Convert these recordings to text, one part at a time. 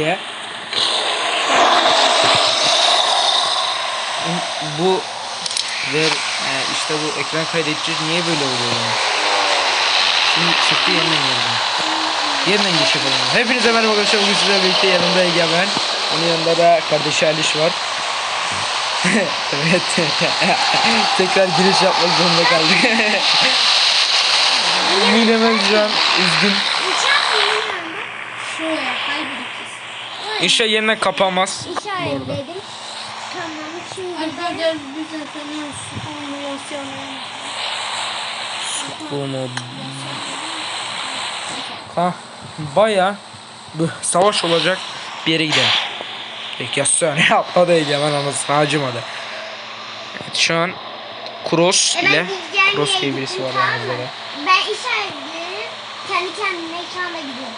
Türkiye. Bu ver e, işte bu ekran kaydedici niye böyle oluyor yani? Şimdi çıktı yeniden girdim. Yeniden giriş yapalım. Hepinize merhaba arkadaşlar. Bugün sizlerle birlikte yanımda Ege ben. Onun yanında da kardeşi Aliş var. evet. Tekrar giriş yapmak zorunda kaldık. Midemiz şu an üzgün. Şöyle İnşallah yeniden kapanmaz. İşaretledim. Tamam şimdi Arkadaşlar simülasyonu. Bu mu? Ha, baya bu savaş olacak bir yere gidelim. Peki ya saniye atladı Egemen anasını acımadı. Evet şu an Cross ile Cross diye birisi var yanımızda da. Ben işaretledim. Kendi kendime ekranda gidiyorum.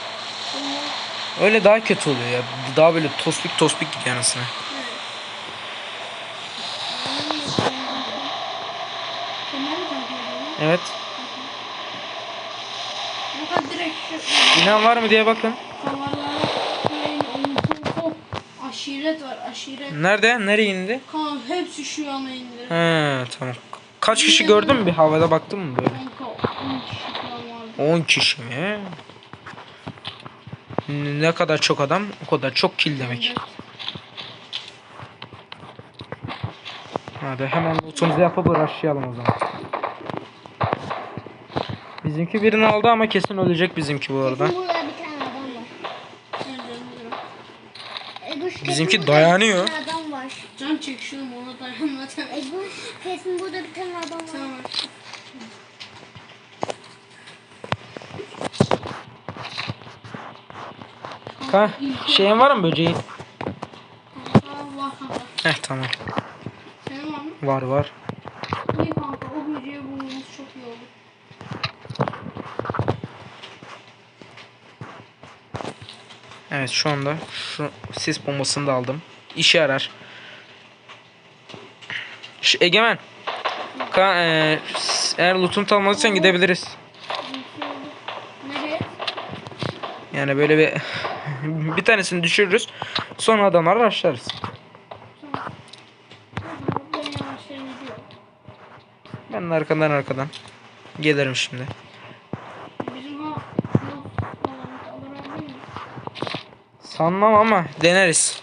Öyle daha kötü oluyor ya. Daha böyle tospik tospik gidiyor takıyor? Evet. İnan var mı diye bakın. Aşiret var aşiret. Nerede? Nereye indi? Kan hepsi şu yana indi. He tamam. Kaç kişi gördün mü bir havada baktın mı böyle? Kanka 10 kişi falan vardı. 10 kişi mi? Ne kadar çok adam o kadar çok kill demek. Hadi hemen lootumuzu yapıp rushlayalım o zaman. Bizimki birini aldı ama kesin ölecek bizimki bu arada. Burada bir tane adam var. Eguş, Bizimki dayanıyor. Bir tane adam var. Can çekişiyorum ona dayanmadan. Eguş kesin burada bir tane adam var. Tamam. Ha, şeyin var mı böceğin? Heh tamam. Senin var mı? Var var. İyi kanka o böceği bulmamız çok iyi oldu. Evet şu anda şu sis bombasını da aldım. İşe yarar. Şu Egemen. Ka e, eğer loot'unu tamamladıysan gidebiliriz. Yani böyle bir bir tanesini düşürürüz. Sonra adamları başlarız. Ben arkadan arkadan gelirim şimdi. Sanmam ama deneriz.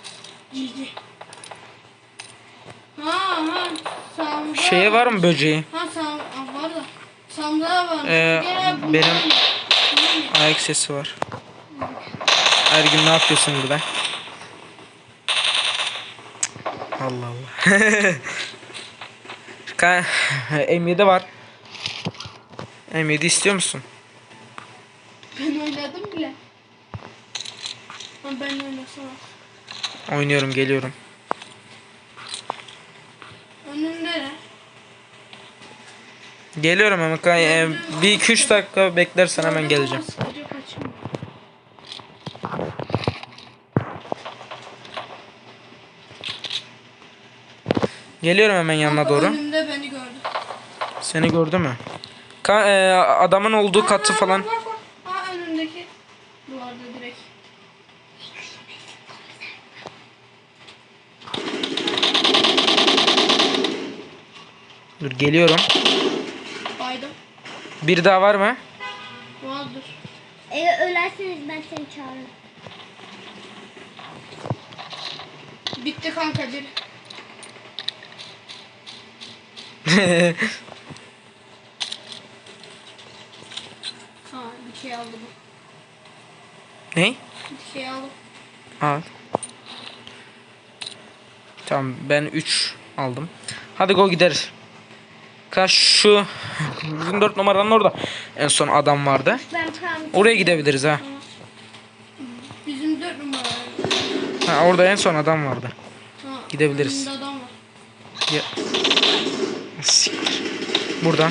Ha ha sandığa. Şeye var mı böceği? Ha var da. Sandığa var. Ee, benim ayak sesi var. Her gün ne yapıyorsun burada? Allah Allah. Ka M7 var. M7 istiyor musun? Ben oynadım bile. Ha ben oynasana. Oynuyorum geliyorum. Önün nere? Geliyorum hemen. Ka- e, bir iki üç dakika beklersen hemen geleceğim. Geliyorum hemen yanına doğru. Önümde beni gördü. Seni gördü mü? Ka e, adamın olduğu katı falan. Bak bak. Ha önümdeki. Duvarda direkt. Dur geliyorum. Baydım. Bir daha var mı? Vardır. Eğer ölerseniz ben seni çağırırım. Bitti kanka bir. Ha bir şey aldı bu. ne? Bir şey aldım. Al. Tamam ben 3 aldım. Hadi go gideriz. Kaç şu 24 numaranın orada en son adam vardı. Ben. Oraya gidebiliriz ha. Bizim dört numara. ha orada en son adam vardı. Ha, Gidebiliriz. adam var. Ya. Siktir. Burada.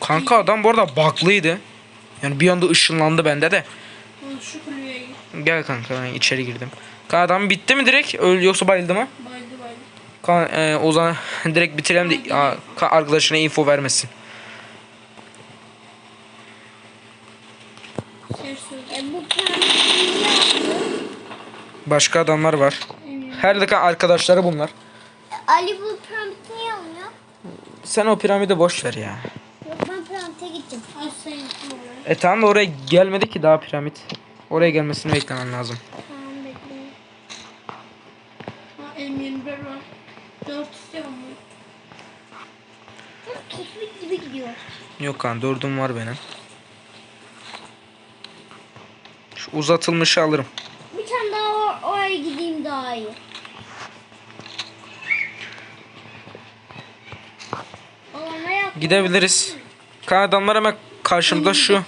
Kanka adam bu arada baklıydı. Yani bir anda ışınlandı bende de. Şu kulübeye git. Gel kanka ben içeri girdim. Kanka adam bitti mi direkt? Öl yoksa bayıldı mı? Baydı baydı. Kan, e, o zaman direkt bitirelim de a, ka- arkadaşına info vermesin. Şey. E? Başka adamlar var. Her dakika arkadaşları bunlar. Ali bu almıyor? Sen o piramide boş ver ya. Yok ben sen gittin oraya. E tamam da oraya gelmedi ki daha piramit. Oraya gelmesini beklemen lazım. Tamam bekleyin. Ha M21 var. 4 istiyorum mu? Çok keşfet gibi gidiyor. Yok kan dördüm var benim. Şu uzatılmışı alırım. Bir tane daha or- oraya gideyim daha iyi. Gidebiliriz. Kan adamlar hemen karşımda şu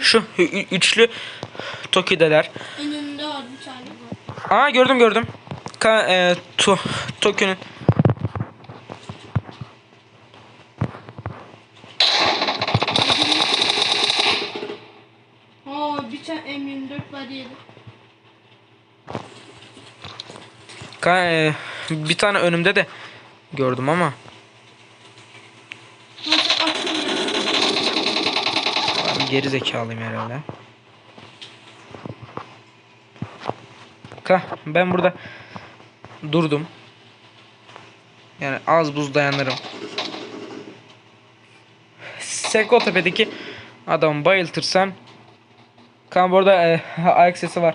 şu üçlü Toki'deler. Önünde var bir tane. Aa gördüm gördüm. Ka e, to Tokyo'nun Aa bir tane M24 var yedi. ka e, bir tane önümde de gördüm ama Nasıl açılıyor? ben geri zekalıyım herhalde. Ka ben burada durdum. Yani az buz dayanırım. Seko tepedeki adamı bayıltırsam Kan burada e, ayak sesi var.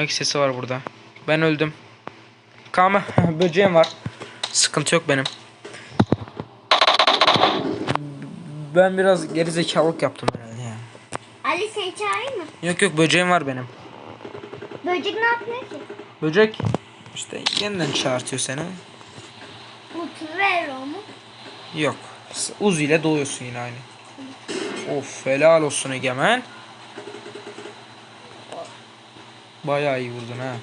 Ayak sesi var burada. Ben öldüm. Kama böceğim var. Sıkıntı yok benim. Ben biraz geri zekalılık yaptım herhalde ya. Ali seni çağırayım mı? Yok yok böceğim var benim. Böcek ne yapıyor ki? Böcek işte yeniden çağırtıyor seni. Trero mu? Yok. Uzi ile doğuyorsun yine aynı. Of helal olsun Egemen. Bayağı iyi vurdun ha.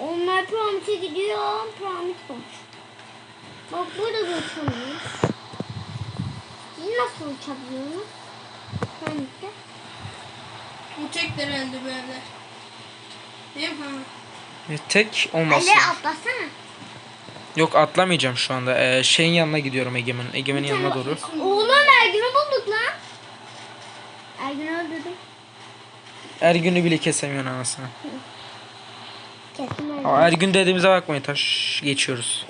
Onlar piramite gidiyor. Piramit boş. Bak burada da uçamıyoruz. Siz nasıl uçabiliyorsunuz? Piramitte. Bu tek de herhalde bu evler. Değil mi? E, tek olmazsa. Ali atlasana. Yok atlamayacağım şu anda. Ee, şeyin yanına gidiyorum Egemen'in. Egemen'in yanına doğru. Oğlum. Ergün'ü öldürdüm. Ergün'ü bile kesemiyorsun anasını. Kesin. Aa, Ergün dediğimize bakmayın taş geçiyoruz.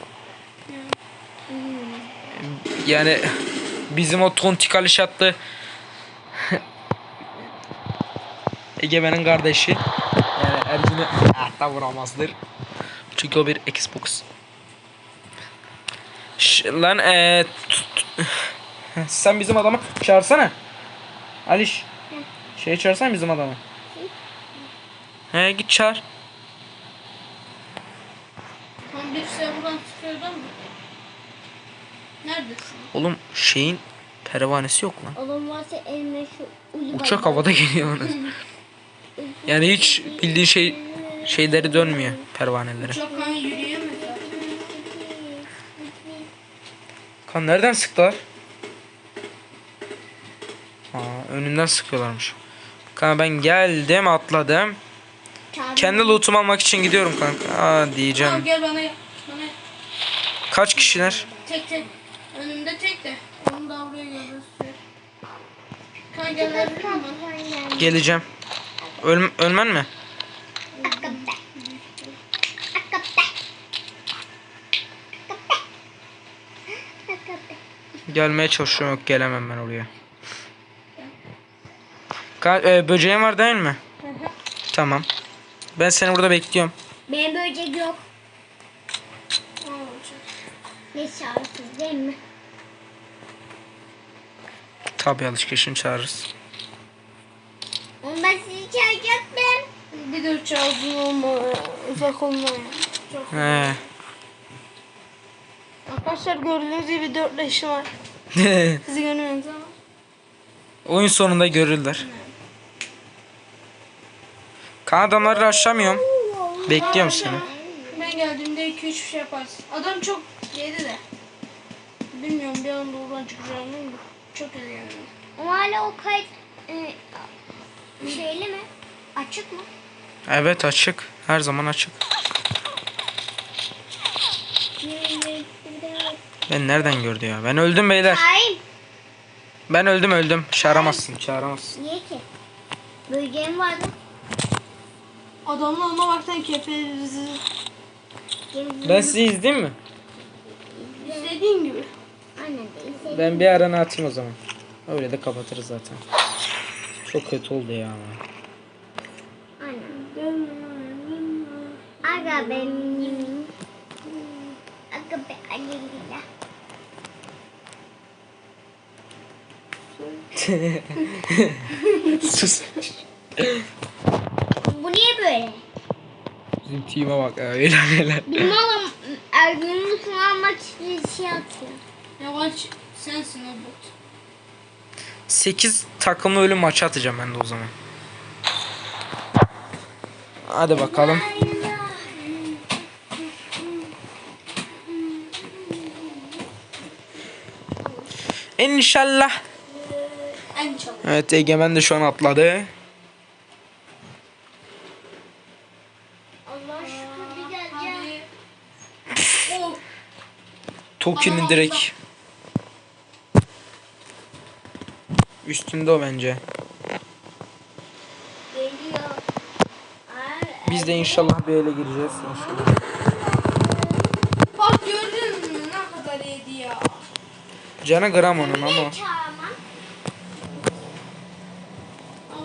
Yani bizim o tontikal iş attı. Egemen'in kardeşi. Yani Ergün'ü hayatta vuramazdır. Çünkü o bir Xbox. Ş lan eee sen bizim adamı çağırsana. Aliş. Şey çağırsana bizim adamı. He git çağır. Tam birisi buradan çıkıyordu ama. Neredesin? Oğlum şeyin pervanesi yok lan. Oğlum varsa eline şu ucu Uçak havada geliyor ona. Yani hiç bildiğin şey şeyleri dönmüyor pervaneleri. Çok hani yürüyemez. Kan nereden sıktılar? Aa, önünden sıkıyorlarmış. Kan ben geldim atladım. Kendi lootumu almak için gidiyorum kanka. Aa Tamam diyeceğim. gel bana gel. Bana gel. Kaç kişiler? Tek tek. Önümde tek de. Onu da buraya götürüyor. Kan gel verebilir misin bana? Geleceğim. Öl ölmen mi? Gelmeye çalışıyorum yok gelemem ben oraya. Ka e, böceğin var değil mi? Tamam. Ben seni burada bekliyorum. Benim böcek yok. Ne çağırsız değil mi? Tabii alışverişini çağırırız. Oğlum ben sizi çağıracaktım. Bir de uçağı uzun olma, uzak olma. Çok. He. Arkadaşlar gördüğünüz gibi dört leşi var. Sizi görmüyorsunuz ama. Oyun sonunda görürler. Kan adamları aşamıyorum. Bekliyorum seni. Ben geldiğimde 2-3 şey yaparsın. Adam çok yedi de. Bilmiyorum bir anda oradan çıkacağını. Çok yedi yani. Ama hala o kayıt e, şeyli mi? Açık mı? Evet açık. Her zaman açık. Ben nereden gördü ya? Ben öldüm beyler. Hayır. Ben öldüm öldüm. Çağıramazsın çağıramazsın. Niye ki? Bölgem vardı. Adamla ona baktan kefenizi Ben sizi izleyeyim mi? istediğin gibi. Aynen de. Ben bir arana atayım o zaman. Öyle de kapatırız zaten. Çok kötü oldu ya. Aynen. Aga benim. Aga be alillah. Sus. Bu niye böyle? Bizim team'e bak. Öyle öyle. Benim oğlum Ergun'un sınav maçı şey atıyor. Yavaş sensin o bot. 8 takımlı ölüm maçı atacağım ben de o zaman. Hadi bakalım. İnşallah. En çok. Evet Egemen de şu an atladı. Allah şükür bir geleceğim. Hadi. Oh. Toki'nin direkt üstünde o bence. Biz de inşallah bir ele gireceğiz. İnşallah. Bak gördün mü ne kadar iyiydi ya. Canı gram onun ama.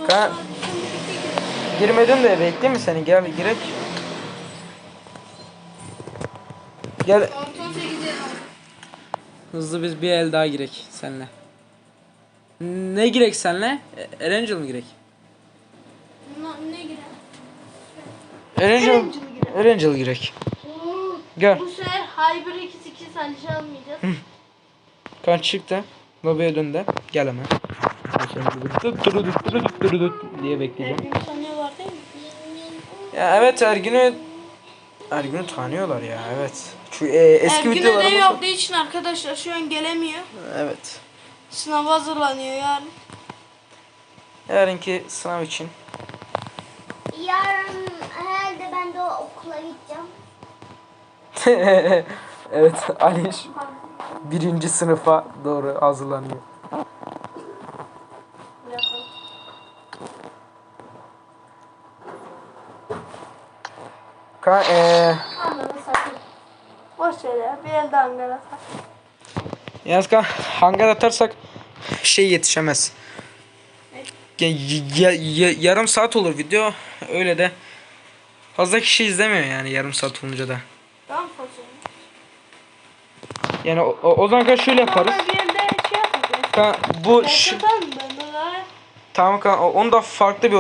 Ka-. Girmedin de bekle mi seni? Gel girek. Gel hızlı biz bir el daha girek senle. Ne girek senle? Erangel mi girek? Ne, ne girer? Erangel, Erangel girek. Gel. Bu sefer Hyper 2 8 salişi almayacağız. Kan çıktı. Lobiye döndü. Gel hemen. Diye bekleyeceğim. Ya evet Ergün'ü Ergün'ü tanıyorlar ya evet. Şu e, eski Ergün ödev videolarımız yaptığı için arkadaşlar şu an gelemiyor. Evet. Sınava hazırlanıyor yani. Yarınki sınav için. Yarın herhalde ben de okula gideceğim. evet Aliş birinci sınıfa doğru hazırlanıyor. Ka sakın. Boş ver ya. Bir elde Ankara sak. Yalnız ka hangar atarsak şey yetişemez. Ya, ya- ya- yarım saat olur video. Öyle de fazla kişi izlemiyor yani yarım saat olunca da. Tamam. Yani o, o, o zaman ka şöyle yaparız. Şey. Ka bu ş- Ortadan ben de daha Tamam kan onu da farklı bir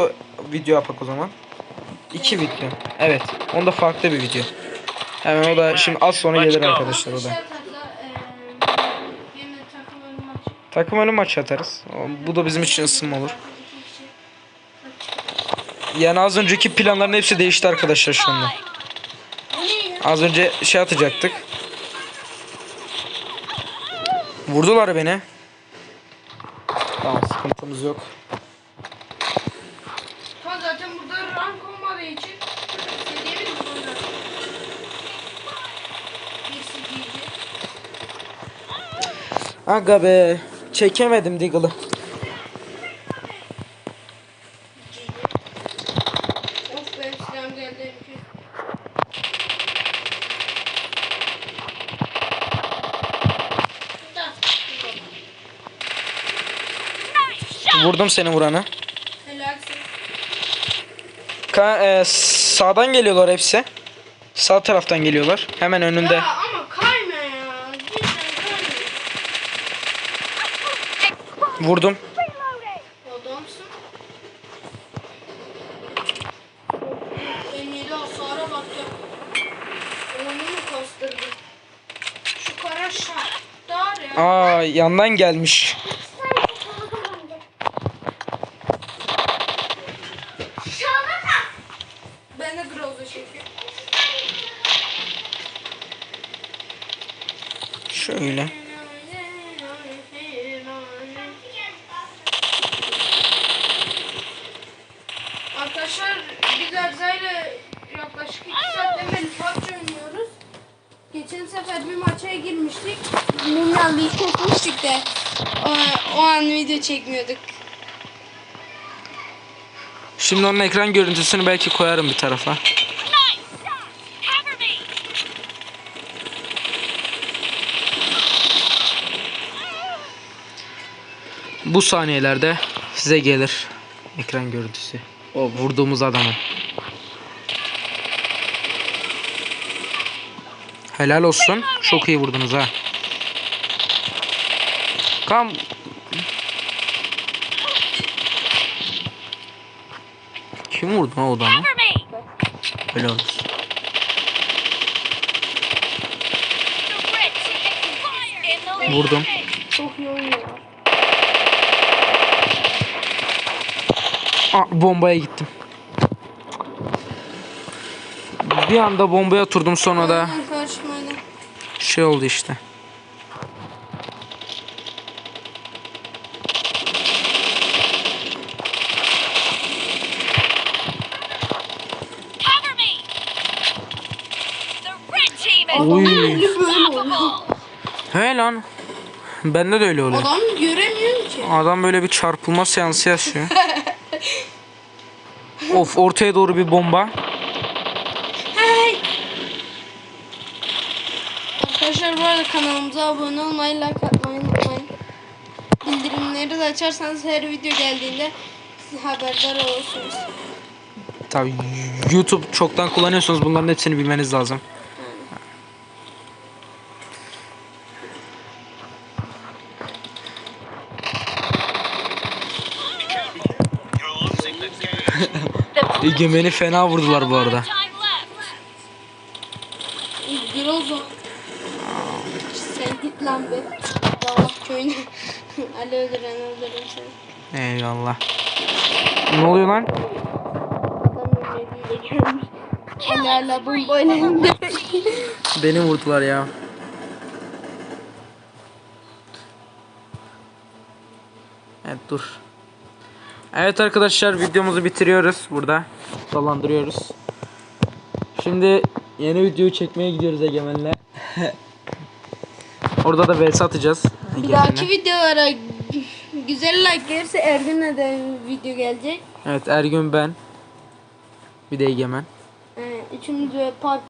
video yapak o zaman. İki video. Evet. Onda farklı bir video. Hemen o da şimdi az sonra gelir arkadaşlar o da. Takım önü maç atarız. Bu da bizim için ısınma olur. Yani az önceki planların hepsi değişti arkadaşlar şu anda. Az önce şey atacaktık. Vurdular beni. Tamam sıkıntımız yok. Ha zaten burada rank olmadığı için seviye bir burada. Bir seviyeci. Aga be. Çekemedim Diggle'ı. Vurdum seni vurana. Ka e, sağdan geliyorlar hepsi. Sağ taraftan geliyorlar. Hemen önünde. Ya ama kayma ya. Cidden kayma. Vurdum. Adamsın. Ben yedi hasara bak ya. Onu mu kastırdın? Şu kara şartlar ya. Aa yandan gelmiş. Ben de Groz'a çekiyorum. Şöyle. Arkadaşlar biz Erza'yla servere girmiştik. Mumyan bir kokmuştuk da o, o an video çekmiyorduk. Şimdi onun ekran görüntüsünü belki koyarım bir tarafa. Bu saniyelerde size gelir ekran görüntüsü. O vurduğumuz adamın. Helal olsun. Çok iyi vurdunuz ha. Kam Kim vurdu ha o adamı? Cover me! Helal olsun. The red team is fire in the lead. Vurdum. Çok iyi oynuyorlar. Aa, bombaya gittim. Bir anda bombaya oturdum sonra da. Şey oldu işte. Cover me! The red team is Oy. unstoppable! He lan. Bende de öyle oluyor. Adam göremiyorum ki. Adam böyle bir çarpılma seansı yaşıyor. of ortaya doğru bir bomba. Arkadaşlar bu arada kanalımıza abone olmayı, like atmayı unutmayın. Bildirimleri de açarsanız her video geldiğinde siz haberdar olursunuz. Tabii YouTube çoktan kullanıyorsunuz bunların hepsini bilmeniz lazım. Egemen'i fena vurdular bu arada. time left. Grozo. Sen git lan be. Yallah köyüne. Ali öldüren öldürün seni. Ne oluyor lan? Hala bomba. Beni vurdular ya. Evet dur. Evet arkadaşlar videomuzu bitiriyoruz burada. Dolandırıyoruz. Şimdi yeni videoyu çekmeye gidiyoruz Egemen'le. Orada da vs atacağız. Bir dahaki videolara güzel like gelirse Ergün'le de video gelecek. Evet Ergün ben. Bir de Egemen. Ee, üçümüz ve park